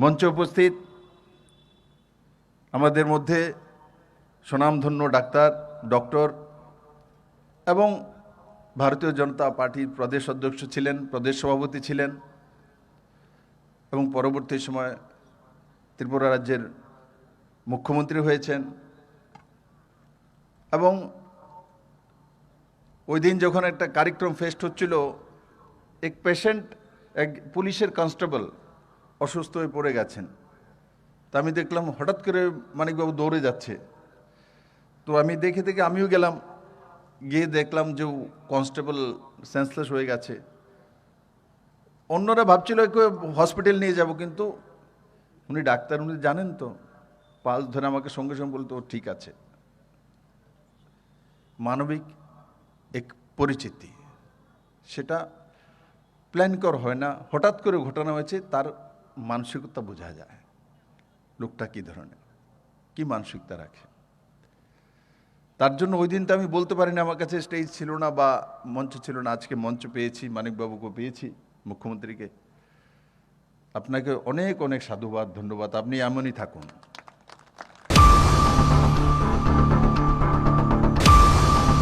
মঞ্চে উপস্থিত আমাদের মধ্যে সুনামধন্য ডাক্তার, ডক্টর এবং ভারতীয় জনতা পার্টির প্রদেশ অধ্যক্ষ ছিলেন, প্রদেশ সভাপতি ছিলেন এবং পরবর্তী সময় ত্রিপুরা রাজ্যের মুখ্যমন্ত্রী হয়েছেন এবং ওই দিন যখন একটা কার্যক্রম ফেস্ট হচ্ছিল, এক পেশেন্ট এক পুলিশের কনস্টেবল অসুস্থ হয়ে পড়ে গেছেন। তা আমি দেখলাম হঠাৎ করে মানিকবাবু দৌড়ে যাচ্ছে। তো আমি দেখে দেখে আমিও গেলাম। গিয়ে দেখলাম যে কনস্টেবল সেন্সলেস হয়ে গেছে। অন্যরা ভাবছিল একে হসপিটাল নিয়ে যাব, কিন্তু উনি ডাক্তার, উনি জানেন তো, পালস ধরে আমাকে সঙ্গে সঙ্গে বলতো, "ও ঠিক আছে। মানবিক এক পরিচিতি। সেটা প্ল্যান কর হয় না। হঠাৎ করে ঘটনা হয়েছে, তার মানসিকতা বোঝা যায়। লোকটা কী ধরনের? কি মানসিকতা রাখে? তার জন্য ওই দিন তো আমি বলতে পারিনি, আমার কাছে স্টেজ ছিল না বা মঞ্চ ছিল না। আজকে মঞ্চ পেয়েছি, মানিকবাবুকে পেয়েছি, মুখ্যমন্ত্রীকে। আপনাকে অনেক অনেক সাধুবাদ, ধন্যবাদ। আপনি এমনই থাকুন।